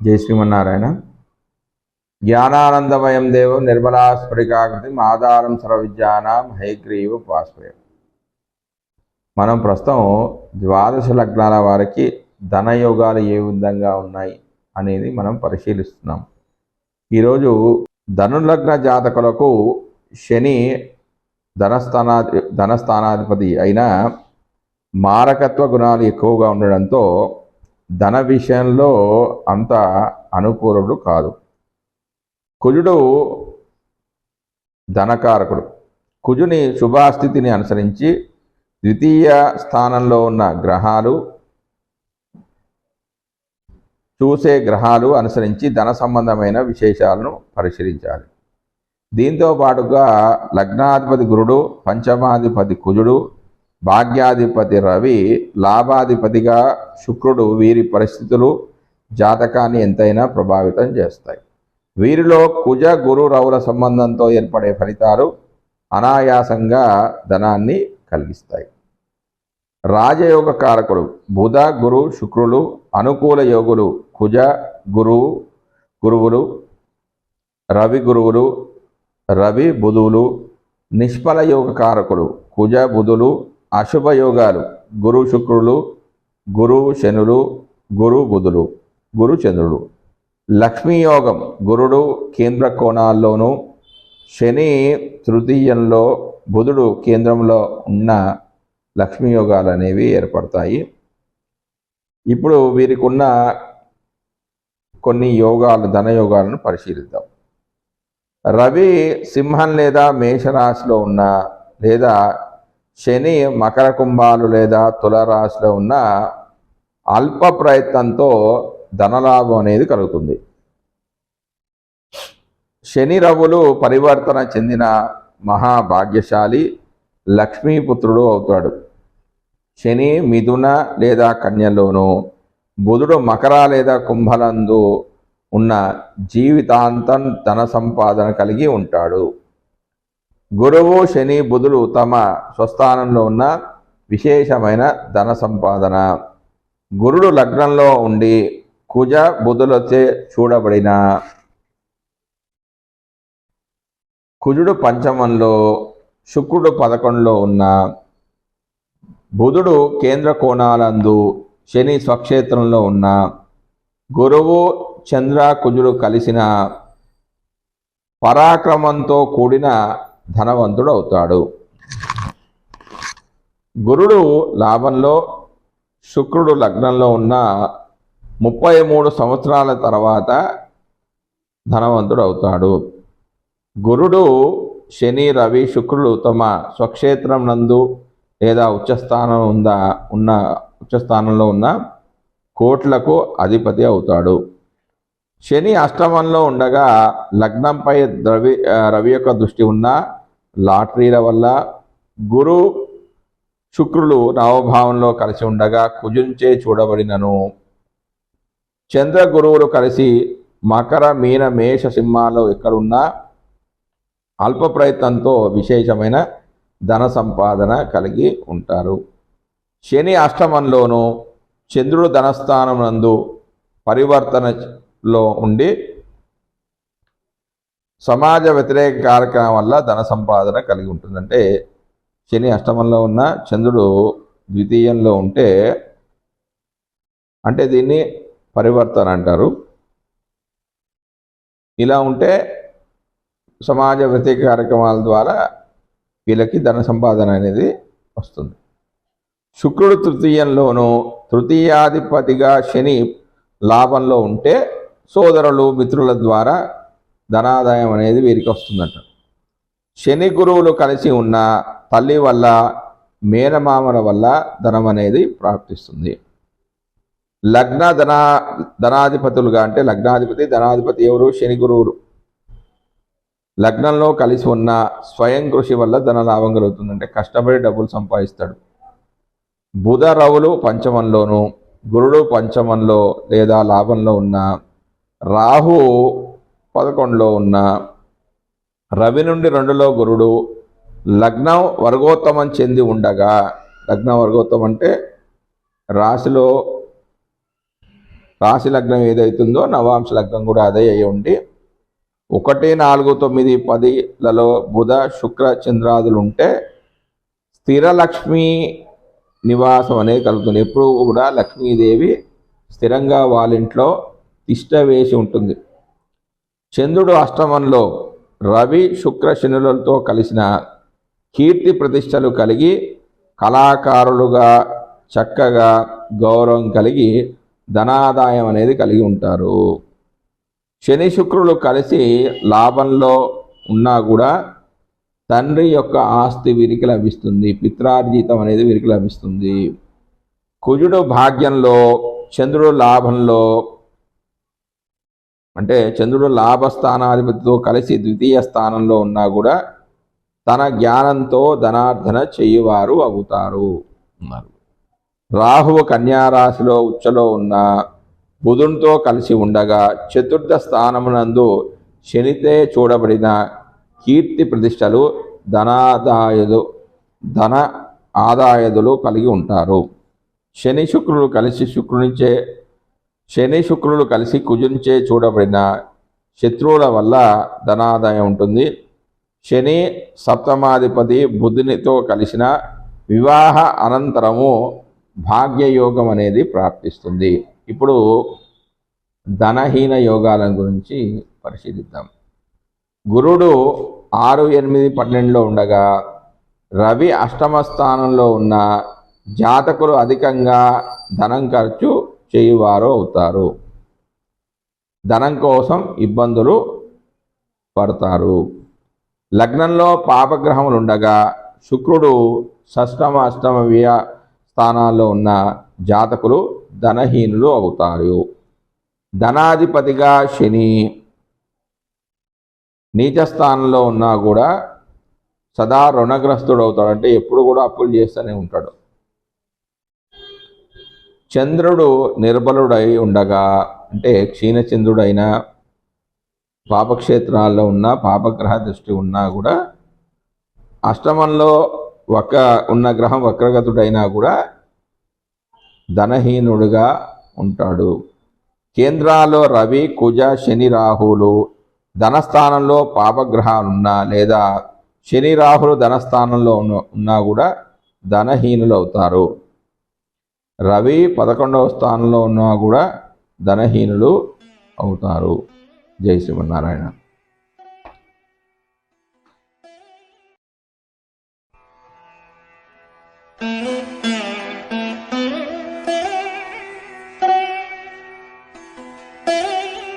జై శ్రీమన్నారాయణ. జ్ఞానానందమయం దేవం నిర్మలాస్ఫురికాకృతి ఆధారం సర్వవిద్యానం హైగ్రీవ పాస్పయం మనం ప్రస్తుతం ద్వాదశ లగ్నాల వారికి ధనయోగాలు ఏ విధంగా ఉన్నాయి అనేది మనం పరిశీలిస్తున్నాం. ఈరోజు ధనులగ్న జాతకులకు శని ధనస్థానా ధనస్థానాధిపతి అయిన మారకత్వ గుణాలు ఎక్కువగా ఉండడంతో ధన విషయంలో అంత అనుకూలుడు కాదు. కుజుడు ధనకారకుడు. కుజుని శుభాస్థితిని అనుసరించి ద్వితీయ స్థానంలో ఉన్న గ్రహాలు చూసే గ్రహాలు అనుసరించి ధన సంబంధమైన విశేషాలను పరిశీలించాలి. దీంతో పాటుగా లగ్నాధిపతి గురుడు పంచమాధిపతి కుజుడు భాగ్యాధిపతి రవి లాభాధిపతిగా శుక్రుడు వీరి పరిస్థితులు జాతకాన్ని ఎంతైనా ప్రభావితం చేస్తాయి. వీరిలో కుజ గురు రవుల సంబంధంతో ఏర్పడే ఫలితాలు అనాయాసంగా ధనాన్ని కలిగిస్తాయి. రాజయోగ కారకుడు బుధ గురు శుక్రులు అనుకూల యోగులు కుజ గురువు గురువులు రవి గురువులు రవి బుధువులు నిష్ఫల యోగ కారకుడు కుజ బుధులు అశుభ యోగాలు గురు శుక్రులు గురు శనులు గురు బుధులు గురు చంద్రుడు. లక్ష్మీయోగం గురుడు కేంద్ర కోణాల్లోనూ శని తృతీయంలో బుధుడు కేంద్రంలో ఉన్న లక్ష్మీ యోగాలు అనేవి ఏర్పడతాయి. ఇప్పుడు వీరికి ఉన్న కొన్ని యోగాలు ధనయోగాలను పరిశీలిద్దాం. రవి సింహం లేదా మేషరాశిలో ఉన్న లేదా శని మకర కుంభాలు లేదా తులరాశిలో ఉన్న అల్ప ప్రయత్నంతో ధనలాభం అనేది కలుగుతుంది. శని రవులు పరివర్తన చెందిన మహాభాగ్యశాలి లక్ష్మీపుత్రుడు అవుతాడు. శని మిథున లేదా కన్యలోను బుధుడు మకర లేదా కుంభలందు ఉన్న జీవితాంతం ధన సంపాదన కలిగి ఉంటాడు. గురువు శని బుధుడు తమ స్వస్థానంలో ఉన్న విశేషమైన ధన సంపాదన. గురుడు లగ్నంలో ఉండి కుజ బుధులచే చూడబడిన. కుజుడు పంచమంలో శుక్రుడు పదకొండులో ఉన్న. బుధుడు కేంద్ర కోణాలందు శని స్వక్షేత్రంలో ఉన్న. గురువు చంద్ర కుజుడు కలిసిన. పరాక్రమంతో కూడిన ధనవంతుడు అవుతాడు గురుడు లాభంలో శుక్రుడు లగ్నంలో ఉన్న ముప్పై మూడు సంవత్సరాల తర్వాత ధనవంతుడు అవుతాడు గురుడు శని రవి శుక్రుడు తమ స్వక్షేత్రం నందు లేదా ఉచ్చస్థానం ఉందా ఉన్న ఉచ్చస్థానంలో ఉన్న కోట్లకు అధిపతి అవుతాడు. శని అష్టమంలో ఉండగా లగ్నంపై ద్రవి రవి యొక్క దృష్టి ఉన్న లాటరీల వల్ల గురు శుక్రులు నవభావంలో కలిసి ఉండగా కుజుంచే చూడబడినను. చంద్ర గురువులు కలిసి మకర మీన మేష సింహాల్లో ఎక్కడున్నా అల్ప ప్రయత్నంతో విశేషమైన ధన సంపాదన కలిగి ఉంటారు. శని అష్టమంలోనూ చంద్రుడు ధనస్థానం నందు పరివర్తనలో ఉండి సమాజ వ్యతిరేక కార్యక్రమం వల్ల ధన సంపాదన కలిగి ఉంటుందంటే శని అష్టమంలో ఉన్న చంద్రుడు ద్వితీయంలో ఉంటే అంటే దీన్ని పరివర్తన అంటారు. ఇలా ఉంటే సమాజ వ్యతిరేక కార్యక్రమాల ద్వారా వీళ్ళకి ధన సంపాదన అనేది వస్తుంది. శుక్రుడు తృతీయంలోనూ తృతీయాధిపతిగా శని లాభంలో ఉంటే సోదరులు మిత్రుల ద్వారా ధనాదాయం అనేది వీరికి వస్తుందంట. శని గురువులు కలిసి ఉన్న తల్లి వల్ల మేనమామల వల్ల ధనం అనేది ప్రాప్తిస్తుంది. లగ్న ధనా ధనాధిపతులుగా అంటే లగ్నాధిపతి ధనాధిపతి ఎవరు? శని గురువులు. లగ్నంలో కలిసి ఉన్న స్వయం కృషి వల్ల ధన లాభం కలుగుతుంది అంటే కష్టపడి డబ్బులు సంపాదిస్తాడు. బుధ రవులు పంచమంలోను గురుడు పంచమంలో లేదా లాభంలో ఉన్న రాహు పదకొండులో ఉన్న రవి నుండి రెండులో గురుడు లగ్నం వర్గోత్తమం చెంది ఉండగా లగ్నం వర్గోత్తమం అంటే రాశిలో రాశి లగ్నం ఏదైతుందో నవాంశ లగ్నం కూడా అదే అయి ఉండి ఒకటి నాలుగు తొమ్మిది పదిలలో బుధ శుక్ర చంద్రాదులు ఉంటే స్థిర లక్ష్మీ నివాసం అనేది కలుగుతుంది. ఎప్పుడు కూడా లక్ష్మీదేవి స్థిరంగా వాళ్ళ ఇంట్లో తిష్ట వేసి ఉంటుంది. చంద్రుడు అష్టమంలో రవి శుక్ర శనులతో కలిసిన కీర్తి ప్రతిష్టలు కలిగి కళాకారులుగా చక్కగా గౌరవం కలిగి ధనాదాయం అనేది కలిగి ఉంటారు. శని శుక్రులు కలిసి లాభంలో ఉన్నా కూడా తండ్రి యొక్క ఆస్తి వీరికి లభిస్తుంది పిత్రార్జితం అనేది వీరికి లభిస్తుంది. కుజుడు భాగ్యంలో చంద్రుడు లాభంలో అంటే చంద్రుడు లాభస్థానాధిపతితో కలిసి ద్వితీయ స్థానంలో ఉన్నా కూడా తన జ్ఞానంతో ధనార్థన చేయువారు అవుతారు అన్నారు. రాహువు కన్యారాశిలో ఉచ్చలో ఉన్న బుధునితో కలిసి ఉండగా చతుర్థ స్థానమునందు శనితే చూడబడిన కీర్తి ప్రతిష్టలు ధనాదాయదు ధన ఆదాయదులు కలిగి ఉంటారు. శని శుక్రులు కలిసి శుక్రునిచే శని శుక్రులు కలిసి కుజునిచే చూడబడిన శత్రువుల వల్ల ధనాదాయం ఉంటుంది. శని సప్తమాధిపతి బుధునితో కలిసిన వివాహ అనంతరము భాగ్యయోగం అనేది ప్రాప్తిస్తుంది. ఇప్పుడు ధనహీన యోగాల గురించి పరిశీలిద్దాం. గురుడు ఆరు ఎనిమిది పన్నెండులో ఉండగా రవి అష్టమ స్థానంలో ఉన్న జాతకులు అధికంగా ధనం ఖర్చు చేయువారు అవుతారు. ధనం కోసం ఇబ్బందులు పడతారు. లగ్నంలో పాపగ్రహములు ఉండగా శుక్రుడు షష్టమ అష్టమ వ్యయ స్థానాల్లో ఉన్న జాతకులు ధనహీనులు అవుతారు. ధనాధిపతిగా శని నీచ స్థానంలో ఉన్నా కూడా సదా రుణగ్రస్తుడు అవుతాడు అంటే ఎప్పుడు కూడా అప్పులు చేస్తూనే ఉంటాడు. చంద్రుడు నిర్బలుడై ఉండగా అంటే క్షీణచంద్రుడైన పాపక్షేత్రాల్లో ఉన్న పాపగ్రహ దృష్టి ఉన్నా కూడా అష్టమంలో వక్ర ఉన్న గ్రహం వక్రగతుడైనా కూడా ధనహీనుడుగా ఉంటాడు. కేంద్రాల్లో రవి కుజ శని రాహులు ధనస్థానంలో పాపగ్రహాలున్నా లేదా శని రాహులు ధనస్థానంలో ఉన్న ఉన్నా కూడా ధనహీనులు అవుతారు రవి పదకొండవ స్థానంలో ఉన్నా కూడా ధనహీనులు అవుతారు. జై శ్రీమన్నారాయణ.